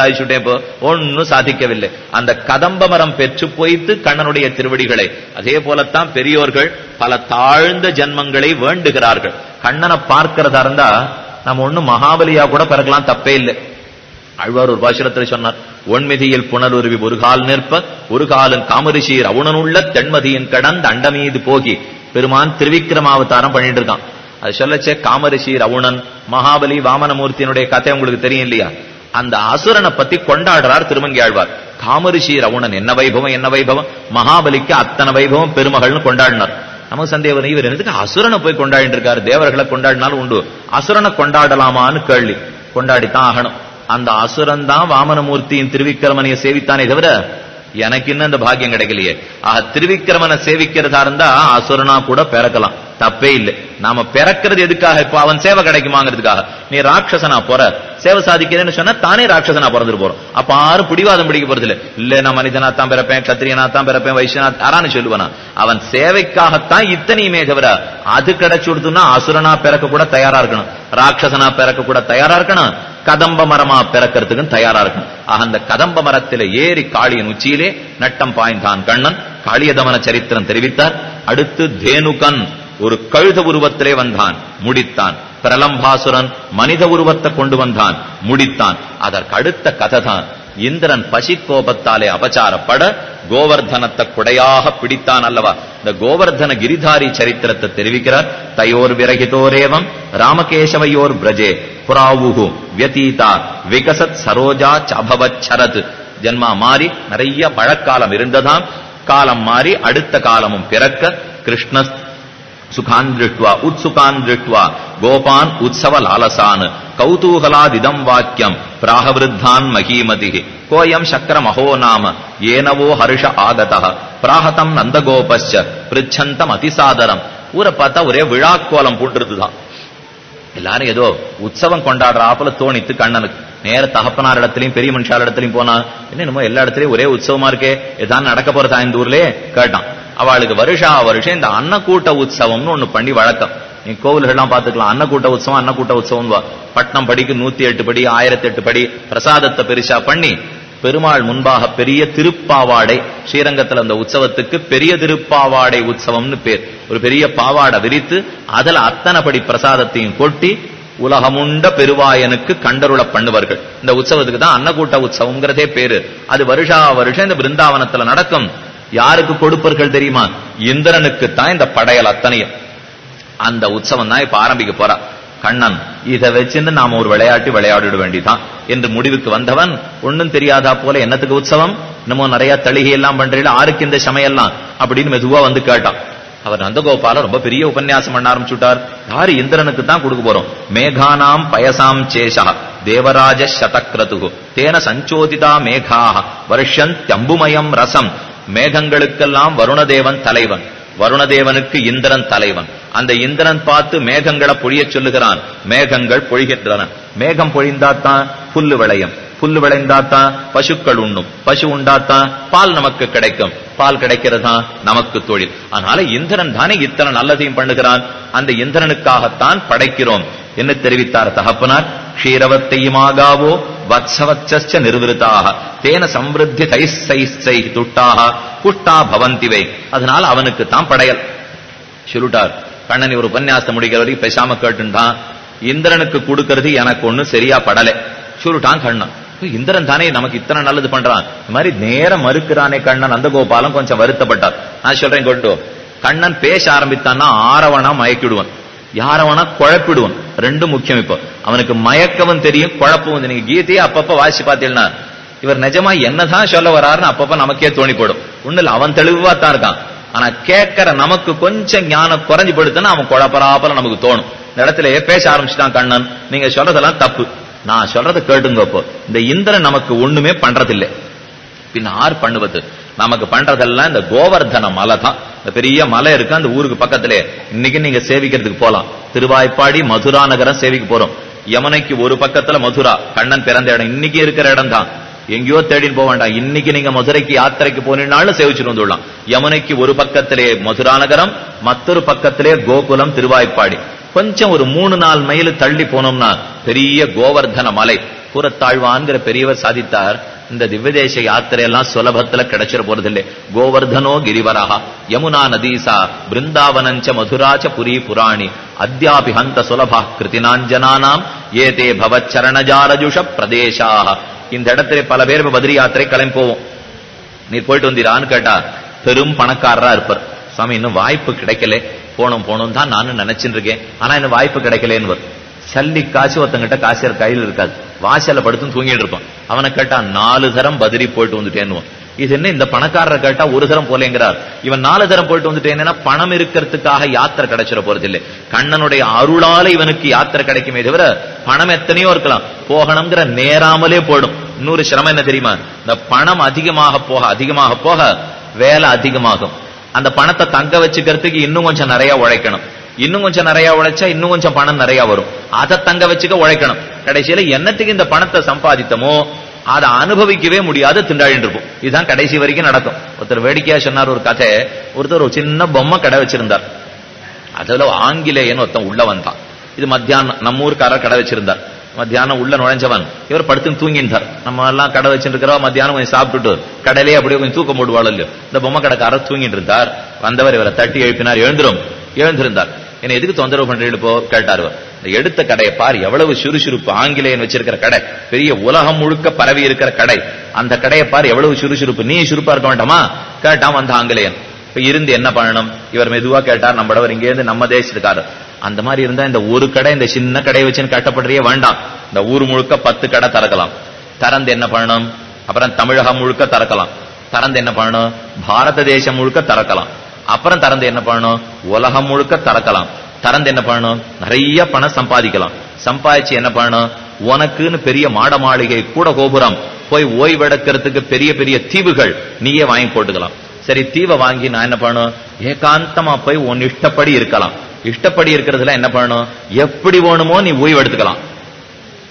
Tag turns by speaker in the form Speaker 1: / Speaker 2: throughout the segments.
Speaker 1: சாதிச்சுட்டேன் இப்போ ஒன்னும் சாதிக்கவில்லை. அந்த கதம்ப மரம் பெற்று போய்த்து கண்ணனுடைய திருவடிகளை. அதே போலத்தான் பெரியோர்கள் பல தாழ்ந்த ஜன்மங்களை வேண்டுகிறார்கள். கண்ணனை பார்க்கிறதா இருந்தா நம்ம ஒண்ணும் மகாபலியா கூட பிறக்கலாம் தப்பே இல்லை. அழ்வார் ஒரு பாசுரத்தில் சொன்னார் ஒன்மிதியில் புனருருவி ஒரு கால் நிற்ப ஒரு காலன் காமரிஷி ரவுணனுள்ள தென்மதியின் கடந்த அண்டமீது போகி. பெருமான் திருவிக்கிரமாவதாரம் பண்ணிட்டு இருக்கான். அது சொல்லச்சே காமரிஷி ரவுணன் மகாபலி வாமனமூர்த்தியினுடைய கதை உங்களுக்கு தெரியும் இல்லையா? அந்த அசுரனை பத்தி கொண்டாடுறார் திருமங்கி ஆழ்வார் காமரிஷி ரவுணன் என்ன வைபவம் என்ன வைபவம்? மகாபலிக்கு அத்தனை வைபவம் பெருமகள்னு கொண்டாடினார். நமக்கு சந்தேகம் இவர் என்னதுக்கு அசுரனை போய் கொண்டாடிட்டு இருக்காரு தேவர்களை கொண்டாடினாலும் உண்டு. அசுரனை கொண்டாடலாமான்னு கேள்வி. கொண்டாடித்தான் ஆகணும். அந்த அசுரன் தான் வாமனமூர்த்தியின் திருவிக்கிரமனையை சேவித்தானே தவிர எனக்கு இன்னும் அந்த பாக்கியம் கிடைக்கலையே. ஆஹ் திருவிக்கிரமனை சேவிக்கிறதா இருந்தா அசுரனா கூட பிறக்கலாம். தப்பே இல்லை. நாம பிறக்கிறது எதுக்காக? இப்ப அவன் சேவை கிடைக்குமாங்கிறதுக்காக. நீ ராட்சசனா போற. சேவை சாதிக்கிறேன்னு சொன்னா தானே ராட்சசனா பிறந்துட்டு போறோம். அப்ப யாரும் பிடிவாதம் பிடிக்க போறது இல்ல. இல்ல நான் மனிதனா தான் பிறப்பேன் கத்திரியனா தான் பிறப்பேன் வைஷ்யனா யாரான்னு சொல்லுவானா? அவன் சேவைக்காகத்தான் இத்தனையுமே தவிர அது கிடைச்சு கொடுத்துன்னா அசுரனா பிறக்க கூட தயாரா இருக்கணும். ராட்சசனா பிறக்க கூட தயாரா இருக்கணும். கதம்ப மரமா பிறக்கிறதுக்கும் தயாரா இருக்கும் ஆக அந்த கதம்ப மரத்தில ஏறி காளியின் உச்சியிலே நட்டம் பாய்ந்தான் கண்ணன். காளியதமன சரித்திரம் தெரிவித்தார். அடுத்து தேனுகன். ஒரு கழுத உருவத்திலே வந்தான் முடித்தான். பிரலம்பாசுரன் மனித உருவத்தை கொண்டு வந்தான் முடித்தான். அதற்கு அடுத்த கதை தான் இந்திரன் பசி கோபத்தாலே அபச்சாரப்பட கோவர்தனத்தை குடையாக பிடித்தான் அல்லவா? இந்த கோவர்தன கிரிதாரி சரித்திரத்தை தெரிவிக்கிறார். தயோர் விரகிதோரேவம் ராமகேசவையோர் பிரஜே புறாவுகு வியதீதா விகசத் சரோஜா சபவத் சரத். ஜென்மா மாறி நிறைய பழக்காலம் இருந்ததாம். காலம் மாறி அடுத்த காலமும் பிறக்க கிருஷ்ணஸ்த சுகான் திருஷ்டுவா உத்சுகான் திருஷ்டுவா கோபான் உற்சவ லாலசான் கௌதூகலாதிதம் வாக்கியம் பிராகவிருத்தான் மகீமதி கோயம் சக்கர மகோ நாம ஏனவோ ஹர்ஷ ஆகத பிராகதம் நந்தகோபஸ்ச பிரிச்சந்தம் அதிசாதரம் ஊரை பார்த்தா ஒரே விழாக்கோலம் போட்டுருதுதான் எல்லாரும் ஏதோ உற்சவம் கொண்டாடுறாப்புல தோணித்து கண்ணனுக்கு நேர தகப்பனார் இடத்துலயும் பெரிய மனுஷார் இடத்துலயும் போனா என்னமோ எல்லா இடத்துலயும் ஒரே உற்சவமா இருக்கே ஏதாவது நடக்க போறதா இந்த ஊர்லயே? கேட்டான். அவளுக்கு வருஷா வருஷம் இந்த அன்னக்கூட்ட உற்சவம்னு ஒண்ணு பண்ணி வழக்கம். நீ கோவில்கள்லாம் பாத்துக்கலாம் அன்னக்கூட்ட உற்சவம் அன்னக்கூட்ட உற்சவம் பட்னம் படிக்கு நூத்தி எட்டு படி ஆயிரத்தி எட்டு படி பிரசாதத்தை பெருசா பண்ணி பெருமாள் முன்பாக பெரிய திருப்பாவாடை ஸ்ரீரங்கத்துல அந்த உற்சவத்துக்கு பெரிய திருப்பாவாடை உற்சவம்னு பேர். ஒரு பெரிய பாவாடை விரித்து அதுல அத்தனை படி பிரசாதத்தையும் கொட்டி உலகமுண்ட பெருவாயனுக்கு கண்டருள பண்ணுவார்கள். இந்த உற்சவத்துக்கு தான் அன்னக்கூட்ட உற்சவம்ங்கிறதே பேரு. அது வருஷா வருஷம் இந்த பிருந்தாவனத்துல நடக்கும். யாருக்கு கொடுப்பர்கள் தெரியுமா? இந்திரனுக்கு தான் இந்த படையல் அத்தனையும். அந்த உற்சவம் தான் இப்ப ஆரம்பிக்க போறா. கண்ணன் இதை வச்சிருந்து நாம ஒரு விளையாட்டு விளையாடிட வேண்டிதான். என்று முடிவுக்கு வந்தவன் ஒன்னும் தெரியாதா போல என்னத்துக்கு உற்சவம்? இன்னமும் நிறைய தளிகை எல்லாம் பண்றீங்களா ஆருக்கு இந்த சமையல்லாம்? அப்படின்னு மெதுவா வந்து கேட்டான். அவர் நந்தகோபால ரொம்ப பெரிய உபன்யாசம் பண்ண ஆரம்பிச்சுட்டார். யாரு இந்திரனுக்கு தான் கொடுக்க போறோம்? மேகானாம் பயசாம் சேஷா தேவராஜ சதக்ரது தேன சஞ்சோதிதா மேகாக வருஷன் தம்புமயம் ரசம். மேகங்களுக்கெல்லாம் வருணதேவன் தலைவன். வருணதேவனுக்கு இந்திரன் தலைவன். அந்த இந்திரன் பார்த்து மேகங்களை பொழிய சொல்லுகிறான். மேகங்கள் பொழிகின்றன. மேகம் பொழிந்தாத்தான் புல்லு விளையும். புல்லு விளைந்தாத்தான் பசுக்கள் உண்ணும். பசு உண்டாத்தான் பால் நமக்கு கிடைக்கும். பால் கிடைக்கிறதா? நமக்கு தொழில். அதனால இந்திரன் தானே இத்தனை நல்லதையும் பண்ணுகிறான். அந்த இந்திரனுக்காகத்தான் படைக்கிறோம். என்ன தெரிவித்தார் தகப்பனார் க்ஷீரவத்தையுமாகாவோ வத்சவச்ச நிர்விருத்தாக தேன சம்பிருத்தி தைசை துட்டாக புஷ்டா பவந்திவை அதனால அவனுக்கு தான் படையல் சொல்லிட்டார் கண்ணன் ஒரு உபன்யாசம் முடிக்கிற வரைக்கும் பேசாம கேட்டுட்டான் இந்திரனுக்கு கொடுக்கறது எனக்கு ஒண்ணு சரியா படலை சொல்லிட்டான் கண்ணன் இந்திரன் தானே நமக்கு இத்தனை நல்லது பண்றான் இந்த மாதிரி நேரம் மறுக்கிறானே கண்ணன் நந்தகோபாலம் கொஞ்சம் வருத்தப்பட்டார் நான் சொல்றேன் கொண்டு கண்ணன் பேச ஆரம்பித்தான்னா ஆரவனா மயக்கிடுவான் யாரவனா குழப்பிடுவான். ரெண்டும் முக்கியம் இப்போ. அவனுக்கு மயக்கவும் தெரியும் குழப்பவும் நீங்க கீதையே அப்பப்ப வாசி பார்த்தீங்கன்னா இவர் நிஜமா என்னதான் சொல்ல வராருன்னு அப்பப்ப நமக்கே தோணி போடும் ஒண்ணு அவன் தெளிவா தான் இருக்கான். ஆனா கேட்கற நமக்கு கொஞ்சம் ஞானம் குறைஞ்சு படுத்துன்னா அவன் குழப்பராப்பல நமக்கு தோணும். இந்த இடத்துல பேச ஆரம்பிச்சுட்டான் கண்ணன். நீங்க சொல்றதெல்லாம் தப்பு. நான் சொல்றதை கேட்டுங்கப்போ இந்த இந்திரன் நமக்கு ஒண்ணுமே பண்றதில்லை. பின் ஆர் பண்ணுவது? நமக்கு பண்றதெல்லாம் இந்த கோவர்தன மலை தான். பெரிய மலை இருக்கு அந்த ஊருக்கு பக்கத்திலே. இன்னைக்கு நீங்க சேவிக்கிறதுக்கு போலாம். திருவாய்ப்பாடி மதுரா நகரம் சேவிக்க போறோம். யமுனைக்கு ஒரு பக்கத்துல மதுரா. கண்ணன் பிறந்த இடம் இன்னைக்கு இருக்கிற இடம் தான் எங்கேயோ தேடின்னு போக வேண்டாம். இன்னைக்கு நீங்க மதுரைக்கு யாத்திரைக்கு போனீங்கனாலும் சேவிச்சுட்டு வந்துடலாம். யமுனைக்கு ஒரு பக்கத்திலே மதுரா நகரம் மற்றொரு பக்கத்திலே கோகுலம் திருவாய்ப்பாடி. கொஞ்சம் ஒரு மூணு நாலு மைல் தள்ளி போனோம்னா பெரிய கோவர்தன மலை. கூறத்தாழ்வான்கிற பெரியவர் சாதித்தார். இந்த திவ்யதேச யாத்திரை எல்லாம் சுலபத்துல கிடைச்சிட போறதில்லை. கோவர்தனோ கிரிவரஹா யமுனா நதீசா பிருந்தாவனஞ்ச மதுராச்ச புரி புராணி அத்யாபி ஹந்த சுலபா கிருத்தினாஞ்சனானாம் ஏதே பவச்சரணஜாரஜுஷ பிரதேசாக இந்த இடத்துல பல பேர் பதிரி பத்ரி யாத்திரை கிளம்பி போவோம். நீ போயிட்டு வந்தீரான்னு கேட்டா பெரும் பணக்காரரா இருப்பார். சுவாமி இன்னும் வாய்ப்பு கிடைக்கல. போனோம் போனோம் தான் நானும் நினைச்சிட்டு இருக்கேன். ஆனா இன்னும் வாய்ப்பு கிடைக்கலன்னு சல்லி காசு ஒருத்தங்கிட்ட காசு கையில் இருக்காது. வாசல படுத்து தூங்கிட்டு இருப்பான். அவனை கேட்டா நாலு தரம் பதிரி போயிட்டு வந்துட்டேன்னு இது என்ன இந்த பணக்காரரை கேட்டா ஒரு தரம் போலேங்கிறார். இவன் நாலு தரம் போயிட்டு வந்துட்டேன்னா பணம் இருக்கிறதுக்காக யாத்திரை கிடைச்சிட போறது இல்லை கண்ணனுடைய அருளால இவனுக்கு யாத்திரை கிடைக்குமே தவிர பணம் எத்தனையோ இருக்கலாம். போகணுங்கிற நேராமலே போயிடும். இன்னொரு சிரமம் என்ன தெரியுமா? இந்த பணம் அதிகமாக போக அதிகமாக போக வேலை அதிகமாகும். அந்த பணத்தை தங்க வச்சுக்கிறதுக்கு இன்னும் கொஞ்சம் நிறைய உழைக்கணும். இன்னும் கொஞ்சம் நிறைய உழைச்சா இன்னும் கொஞ்சம் பணம் நிறைய வரும். அதை தங்க வச்சுக்க உழைக்கணும். கடைசியில என்னத்துக்கு இந்த பணத்தை சம்பாதித்தமோ அதை அனுபவிக்கவே முடியாது திண்டாடிட்டு இருப்போம். இதுதான் கடைசி வரைக்கும் நடக்கும். ஒருத்தர் வேடிக்கையா சொன்னார் ஒரு கதை. ஒருத்தர் ஒரு சின்ன பொம்மை கடை வச்சிருந்தார். அதுல ஆங்கிலேயன் ஒருத்தன் உள்ள வந்தான். இது மத்தியானம் நம்ம ஊருக்காரர் கடை வச்சிருந்தார். மத்தியானம் உள்ள நுழைஞ்சவன் இவர் படுத்து தூங்கிட்டார். நம்ம எல்லாம் கடை வச்சிருக்கிறோம் மத்தியானம் கொஞ்சம் சாப்பிட்டுட்டு கடையிலே அப்படியே கொஞ்சம் தூக்கம் போடுவாள் இல்லையோ. இந்த பொம்மை கடைக்காரர் தூங்கிட்டு இருந்தார். வந்தவர் இவரை தட்டி எழுப்பினார் எழுந்திரும். எழுந்திருந்தார். என்ன எதுக்கு தொந்தரவு பண்றீங்க கேட்டாரு இந்த எடுத்த கடையை பார் எவ்வளவு சுறுசுறுப்பு. ஆங்கிலேயன் வச்சிருக்கிற கடை. பெரிய உலகம் முழுக்க பரவி இருக்கிற கடை. அந்த கடையை பார் எவ்வளவு சுறுசுறுப்பு. நீ சுறுப்பா இருக்க வேண்டாமா? கேட்டான் வந்த ஆங்கிலேயன். இப்ப இருந்து என்ன பண்ணணும்? இவர் மெதுவா கேட்டார் நம்மளவர் இங்க இருந்து நம்ம தேசத்துக்காரர் அந்த மாதிரி இருந்தா இந்த ஒரு கடை இந்த சின்ன கடையை வச்சுன்னு கட்டப்படுறியே வேண்டாம். இந்த ஊர் முழுக்க பத்து கடை திறக்கலாம். திறந்து என்ன பண்ணணும்? அப்புறம் தமிழகம் முழுக்க திறக்கலாம். திறந்து என்ன பண்ணணும்? பாரத தேசம் முழுக்க திறக்கலாம். அப்புறம் திறந்து என்ன பண்ணணும்? உலகம் முழுக்க திறக்கலாம். திறந்து என்ன பண்ணணும்? நிறைய பணம் சம்பாதிக்கலாம். சம்பாதிச்சு என்ன பண்ணணும்? உனக்குன்னு பெரிய மாட மாளிகை கூட கோபுரம். போய் ஓய்வெடுக்கிறதுக்கு பெரிய பெரிய தீவுகள் நீயே வாங்கி போட்டுக்கலாம். சரி தீவை வாங்கி நான் என்ன பண்ணணும்? ஏகாந்தமா போய் உன் இஷ்டப்படி இருக்கலாம். இஷ்டப்படி இருக்கிறதுல என்ன பண்ணணும்? எப்படி வேணுமோ நீ ஓய்வெடுத்துக்கலாம்.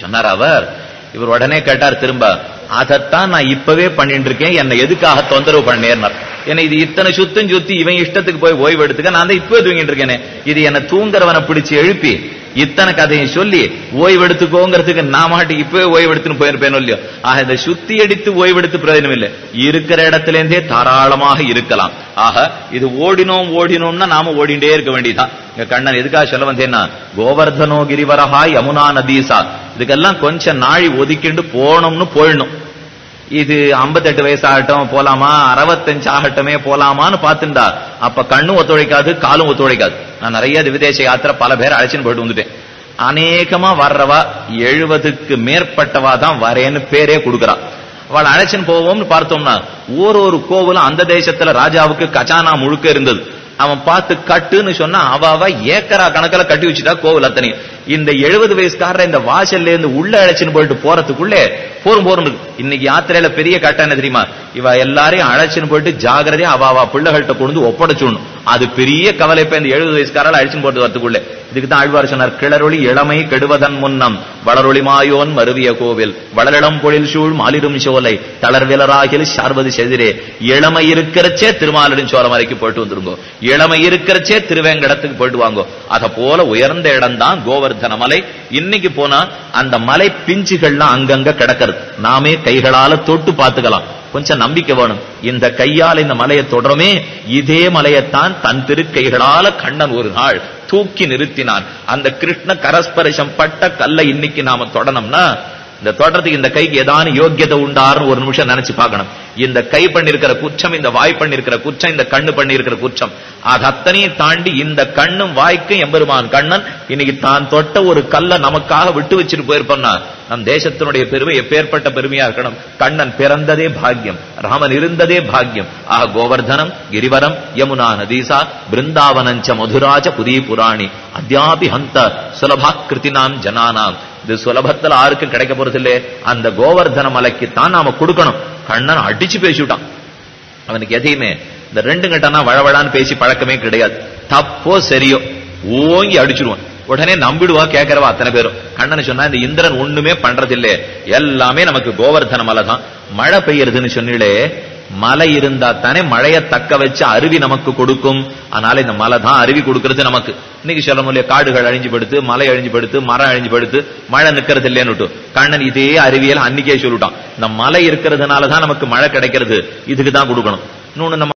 Speaker 1: சொன்னார் அவர். இவர் உடனே கேட்டார் திரும்ப அதைத்தான் நான் இப்பவே பண்ணிட்டு இருக்கேன். என்னை எதுக்காக தொந்தரவு பண்ணேன்னார். என்ன இது இத்தனை சுத்தம் சுத்தி இவன் இஷ்டத்துக்கு போய் ஓய்வு எடுத்துக்க நான் தான் இப்பவே தூங்கிட்டு இருக்கேனே. இது என்ன தூங்குறவனை பிடிச்சு எழுப்பி இத்தனை கதையும் சொல்லி ஓய்வு எடுத்துக்கோங்கிறதுக்கு நான் மாட்டி இப்பவே ஓய்வு எடுத்துன்னு போயிருப்பேனோ இல்லையோ. ஆக இந்த சுத்தி அடித்து ஓய்வு எடுத்து பிரயோஜனம் இல்லை. இருக்கிற இடத்துல இருந்தே தாராளமாக இருக்கலாம். ஆக இது ஓடினோம் ஓடினோம்னா நாம ஓடிண்டே இருக்க வேண்டியதான் இங்க கண்ணன் எதுக்காக சொல்ல வந்தேன்னா கோவர்தனோ கிரிவரஹா யமுனா நதீசா. இதுக்கெல்லாம் கொஞ்சம் நாழி ஒதுக்கிண்டு போனோம்னு போயிடணும். இது 58 வயசாகட்டும் போலாமா? அறுபத்தஞ்சு ஆகட்டுமே போலாமான்னு பார்த்துண்டா அப்ப கண்ணும் ஒத்துழைக்காது காலும் ஒத்துழைக்காது. நான் நிறைய விதேச யாத்திரை பல பேர் அழைச்சின்னு போயிட்டு வந்துட்டேன். அநேகமா வர்றவா எழுபதுக்கு மேற்பட்டவா தான் வரேன்னு பேரே கொடுக்கறா. அவள் அழைச்சின்னு போவோம்னு பார்த்தோம்னா ஒரு ஒரு கோவிலும் அந்த தேசத்துல ராஜாவுக்கு கஜானா முழுக்க இருந்தது. அவன் பார்த்து கட்டுன்னு சொன்னா அவ அவ ஏக்கரா கணக்குல கட்டி வச்சுட்டா கோவில் அத்தனையும் இந்த எழுபது வயசுக்காரர் இந்த வாசல்ல இருந்து உள்ள அழைச்சின்னு போயிட்டு போறதுக்குள்ளே போரும் போரும். இன்னைக்கு யாத்திரையில பெரிய கட்டம் என்ன தெரியுமா? இவ எல்லாரையும் அழைச்சின்னு போயிட்டு ஜாகிரதையா அவ அவ பிள்ளைகள்கிட்ட கொண்டு ஒப்படைச்சுடணும் அது பெரிய கவலை இப்ப இந்த எழுபது வயசுக்காரால அழைச்சின்னு போறது வரதுக்குள்ளே. இதுக்கு தான் ஆழ்வார் சொன்னார் கிளறொளி இளமை கெடுவதன் முன்னம். வளரொளி மருவிய கோவில். வளரிடம் பொழில் சூழ் மாலிடும் சோலை. தளர்விலராகில் சார்வது செதிரே. இளமை இருக்கிறச்சே திருமாலிடும் சோலை வரைக்கும் போயிட்டு வந்துருங்கோ. இளமை இருக்கிறச்சே திருவேங்கடத்துக்கு போயிட்டு வாங்கோ. அத போல உயர்ந்த இடம் தான் கோவர்தன மலை இன்னைக்கு போனா அந்த மலை பிஞ்சுகள்லாம் அங்கங்க கிடக்கிறது. நாமே கைகளால தொட்டு பார்த்துக்கலாம். கொஞ்சம் நம்பிக்கை வேணும். இந்த கையால் இந்த மலையை தொடருமே. இதே மலையைத்தான் தன் திருக்கைகளால கண்ணன் ஒரு நாள் தூக்கி நிறுத்தினான். அந்த கிருஷ்ண கரஸ்பரிசம் பட்ட கல்லை இன்னைக்கு கைக்கு நாம தொடனோம்னா இந்த தொடறதுக்கு இந்த கைக்கு ஏதான யோக்கியதை உண்டாருன்னு ஒரு நிமிஷம் நினைச்சு பார்க்கணும். இந்த கை பண்ணிருக்கிற குற்றம் இந்த வாய் பண்ணிருக்கிற குற்றம் இந்த கண்ணு பண்ணிருக்கிற குற்றம் அது அத்தனையும் தாண்டி இந்த கண்ணும் வாய்க்கும் எம்பெருமான் கண்ணன். இன்னைக்கு தான் தொட்ட ஒரு கல்ல நமக்காக விட்டு வச்சுட்டு போயிருப்போம்னா நம் தேசத்தினுடைய பெருமை எப்பேற்பட்ட பெருமையா இருக்கணும்? கண்ணன் பிறந்ததே பாக்கியம் ராமன் இருந்ததே பாக்கியம். ஆக கோவர்தனம் கிரிவரம் யமுனா நதீசா பிருந்தாவனஞ்ச மதுராஜ புரி புராணி அத்தியாபி ஹந்த சுலபாக்கிருத்தினாம் ஜனானாம். இது சுலபத்துல யாருக்கும் கிடைக்க போறது இல்லையே அந்த கோவர்தன மலைக்கு தான் நாம கொடுக்கணும். கண்ணன் அடிச்சு பேசிவிட்டான். அவனுக்கு எதையுமே இந்த ரெண்டு கட்டனா வழவழான்னு பேசி பழக்கமே கிடையாது. தப்போ சரியோ ஓங்கி அடிச்சிருவான். உடனே நம்பிடுவா கேட்கறவா அத்தனை பேரும். கண்ணன் சொன்னா இந்த இந்திரன் ஒண்ணுமே பண்றதில்லை. எல்லாமே நமக்கு கோவர்தன மலை தான் மழை பெய்யறதுன்னு சொன்னிலே மலை இருந்தா தானே மழையை தக்க வச்சு அருவி நமக்கு கொடுக்கும். அதனால இந்த மலை தான் அருவி கொடுக்கிறது நமக்கு. இன்னைக்கு சொல்ல முடியல காடுகள் அழிஞ்சு படுத்து மலை அழிஞ்சு படுத்து மரம் அழிஞ்சு படுத்து மழை நிக்கிறது இல்லைன்னு கண்ணன் இதே அறிவியல் அன்னைக்கே சொல்லிட்டான். இந்த மலை இருக்கிறதுனால தான் நமக்கு மழை கிடைக்கிறது. இதுக்கு தான் கொடுக்கணும். இன்னொன்னு நம்ம